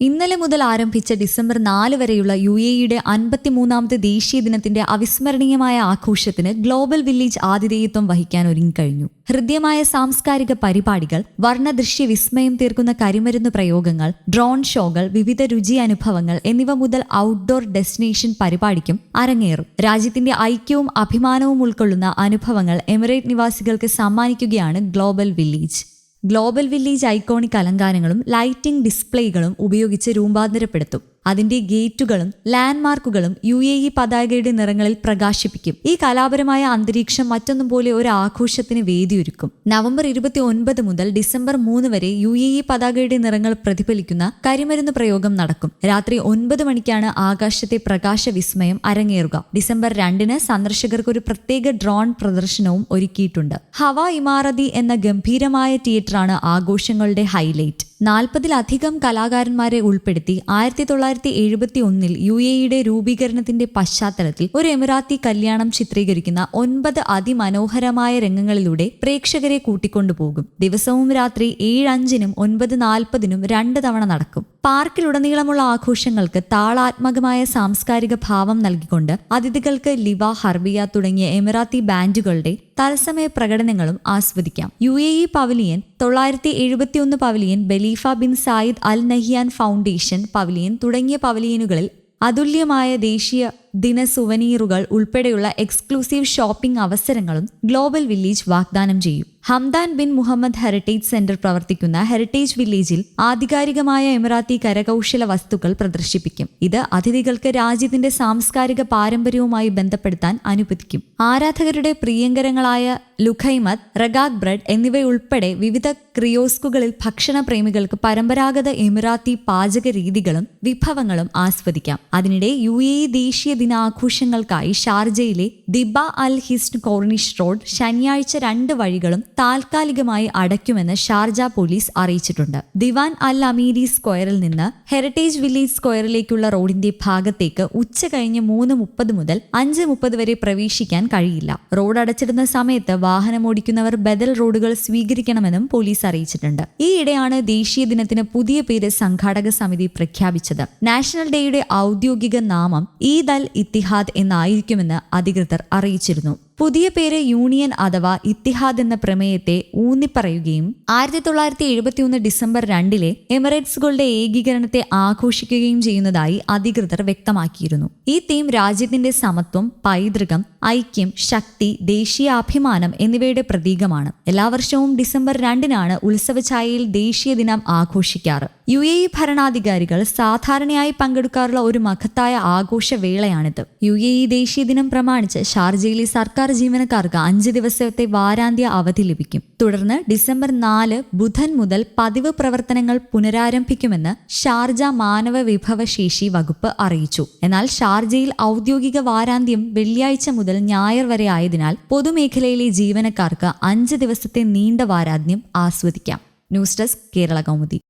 ഇന്നലെ മുതൽ ആരംഭിച്ച ഡിസംബർ നാല് വരെയുള്ള യു എ ഇയുടെ അൻപത്തിമൂന്നാമത് ദേശീയ ദിനത്തിന്റെ അവിസ്മരണീയമായ ആഘോഷത്തിന് ഗ്ലോബൽ വില്ലേജ് ആതിഥേയത്വം വഹിക്കാൻ ഒരുങ്ങിക്കഴിഞ്ഞു ഹൃദ്യമായ സാംസ്കാരിക പരിപാടികൾ വർണദൃശ്യ വിസ്മയം തീർക്കുന്ന കരിമരുന്ന് പ്രയോഗങ്ങൾ ഡ്രോൺ ഷോകൾ വിവിധ രുചി അനുഭവങ്ങൾ എന്നിവ മുതൽ ഔട്ട്ഡോർ ഡെസ്റ്റിനേഷൻ പരിപാടിക്കും അരങ്ങേറും. രാജ്യത്തിന്റെ ഐക്യവും അഭിമാനവും ഉൾക്കൊള്ളുന്ന അനുഭവങ്ങൾ എമിറേറ്റ് നിവാസികൾക്ക് സമ്മാനിക്കുകയാണ് Global Village. Global Village iconic അലങ്കാരങ്ങളും lighting ഡിസ്പ്ലേകളും ഉപയോഗിച്ച് രൂപാന്തരപ്പെടുത്തും. അതിന്റെ ഗേറ്റുകളും ലാൻഡ്മാർക്കുകളും യു എ ഇ പതാകയുടെ നിറങ്ങളിൽ പ്രകാശിപ്പിക്കും. ഈ കലാപരമായ അന്തരീക്ഷം മറ്റൊന്നും പോലെ ഒരു ആഘോഷത്തിന് വേദിയൊരുക്കും. നവംബർ ഇരുപത്തി ഒൻപത് മുതൽ ഡിസംബർ മൂന്ന് വരെ യു എ ഇ പതാകയുടെ നിറങ്ങൾ പ്രതിഫലിക്കുന്ന കരിമരുന്ന് പ്രയോഗം നടക്കും. രാത്രി ഒൻപത് മണിക്കാണ് ആകാശത്തെ പ്രകാശ വിസ്മയം അരങ്ങേറുക. ഡിസംബർ രണ്ടിന് സന്ദർശകർക്ക് ഒരു പ്രത്യേക ഡ്രോൺ പ്രദർശനവും ഒരുക്കിയിട്ടുണ്ട്. ഹവ ഇമാറതി എന്ന ഗംഭീരമായ തിയേറ്ററാണ് ആഘോഷങ്ങളുടെ ഹൈലൈറ്റ്. നാൽപ്പതിലധികം കലാകാരന്മാരെ ഉൾപ്പെടുത്തി ആയിരത്തി തൊള്ളായിരത്തി എഴുപത്തി ഒന്നിൽ യു എ ഇയുടെ രൂപീകരണത്തിന്റെ പശ്ചാത്തലത്തിൽ ഒരു എമിറാത്തി കല്യാണം ചിത്രീകരിക്കുന്ന ഒൻപത് അതിമനോഹരമായ രംഗങ്ങളിലൂടെ പ്രേക്ഷകരെ കൂട്ടിക്കൊണ്ടുപോകും. ദിവസവും രാത്രി ഏഴ് അഞ്ചിനും ഒൻപത് നാൽപ്പതിനും രണ്ട് തവണ നടക്കും. പാർക്കിലുടനീളമുള്ള ആഘോഷങ്ങൾക്ക് താളാത്മകമായ സാംസ്കാരിക ഭാവം നൽകിക്കൊണ്ട് അതിഥികൾക്ക് ലിവ ഹർബിയ തുടങ്ങിയ എമിറാത്തി ബാൻഡുകളുടെ തത്സമയ പ്രകടനങ്ങളും ആസ്വദിക്കാം. യു എ ഇ പവലിയൻ തൊള്ളായിരത്തി എഴുപത്തിയൊന്ന് pavilion Khalifa bin Zayed Al Nahyan Foundation pavilion തുടങ്ങിയ പവലിയനുകളിൽ അതുല്യമായ ദേശീയ ദിന സുവനീറുകൾ ഉൾപ്പെടെയുള്ള എക്സ്ക്ലൂസീവ് ഷോപ്പിംഗ് അവസരങ്ങളും ഗ്ലോബൽ വില്ലേജ് വാഗ്ദാനം ചെയ്യും. Hamdan bin Mohammed Heritage Centre പ്രവർത്തിക്കുന്ന ഹെറിറ്റേജ് വില്ലേജിൽ ആധികാരികമായ എമിറാത്തി കരകൗശല വസ്തുക്കൾ പ്രദർശിപ്പിക്കും. ഇത് അതിഥികൾക്ക് രാജ്യത്തിന്റെ സാംസ്കാരിക പാരമ്പര്യവുമായി ബന്ധപ്പെടുത്താൻ അനുവദിക്കും. ആരാധകരുടെ പ്രിയങ്കരങ്ങളായ ലുഖൈമത് റഗാഗ് ബ്രെഡ് എന്നിവയുൾപ്പെടെ വിവിധ ക്രിയോസ്കുകളിൽ ഭക്ഷണ പ്രേമികൾക്ക് പരമ്പരാഗത എമിറാത്തി പാചക രീതികളും വിഭവങ്ങളും ആസ്വദിക്കാം. അതിനിടെ യു എ ദേശീയ ദിനാഘോഷങ്ങൾക്കായി ഷാർജയിലെ ദിബ അൽ ഹിസ്റ്റ് കോർണിഷ് റോഡ് ശനിയാഴ്ച രണ്ട് വഴികളും താൽക്കാലികമായി അടയ്ക്കുമെന്ന് ഷാർജ പോലീസ് അറിയിച്ചിട്ടുണ്ട്. ദിവാൻ അൽ അമീരി സ്ക്വയറിൽ നിന്ന് ഹെറിറ്റേജ് വില്ലേജ് സ്ക്വയറിലേക്കുള്ള റോഡിന്റെ ഭാഗത്തേക്ക് ഉച്ച കഴിഞ്ഞ് മൂന്ന് മുപ്പത് മുതൽ അഞ്ച് മുപ്പത് വരെ പ്രവേശിക്കാൻ കഴിയില്ല. റോഡ് അടച്ചിടുന്ന സമയത്ത് വാഹനമോടിക്കുന്നവർ ബദൽ റോഡുകൾ സ്വീകരിക്കണമെന്നും പോലീസ് അറിയിച്ചിട്ടുണ്ട്. ഈയിടെയാണ് ദേശീയ ദിനത്തിന് പുതിയ പേര് സംഘാടക സമിതി പ്രഖ്യാപിച്ചത്. നാഷണൽ ഡേയുടെ ഔദ്യോഗിക നാമം ഈദ് അൽ ഇത്തിഹാദ് എന്നായിരിക്കുമെന്ന് അധികൃതർ അറിയിച്ചിരുന്നു. പുതിയ പേര് യൂണിയൻ അഥവാ ഇത്തിഹാദ് എന്ന പ്രമേയത്തെ ഊന്നിപ്പറയുകയും ആയിരത്തി തൊള്ളായിരത്തി എഴുപത്തിയൊന്ന് ഡിസംബർ രണ്ടിലെ എമിറേറ്റ്സുകളുടെ ഏകീകരണത്തെ ആഘോഷിക്കുകയും ചെയ്യുന്നതായി അധികൃതർ വ്യക്തമാക്കിയിരുന്നു. ഈ തീം രാജ്യത്തിന്റെ സമത്വം പൈതൃകം ഐക്യം ശക്തി ദേശീയ അഭിമാനം എന്നിവയുടെ പ്രതീകമാണ്. എല്ലാ വർഷവും ഡിസംബർ രണ്ടിനാണ് ഉത്സവഛായയിൽ ദേശീയ ദിനം ആഘോഷിക്കാറ്. യു എ ഇ ഭരണാധികാരികൾ സാധാരണയായി പങ്കെടുക്കാറുള്ള ഒരു മഹത്തായ ആഘോഷവേളയാണിത്. യു എ ഇ ദേശീയ ദിനം പ്രമാണിച്ച് ഷാർജയിലെ സർക്കാർ ജീവനക്കാർക്ക് അഞ്ച് ദിവസത്തെ വാരാന്ത്യ അവധി ലഭിക്കും. തുടർന്ന് ഡിസംബർ നാല് ബുധൻ മുതൽ പതിവ് പ്രവർത്തനങ്ങൾ പുനരാരംഭിക്കുമെന്ന് ഷാർജ മാനവ വിഭവശേഷി വകുപ്പ് അറിയിച്ചു. എന്നാൽ ഷാർജയിൽ ഔദ്യോഗിക വാരാന്ത്യം വെള്ളിയാഴ്ച മുതൽ ഞായർ വരെ ആയതിനാൽ പൊതുമേഖലയിലെ ജീവനക്കാർക്ക് അഞ്ച് ദിവസത്തെ നീണ്ട വാരാന്ത്യം ആസ്വദിക്കാം. News desk Kerala Kaumudi.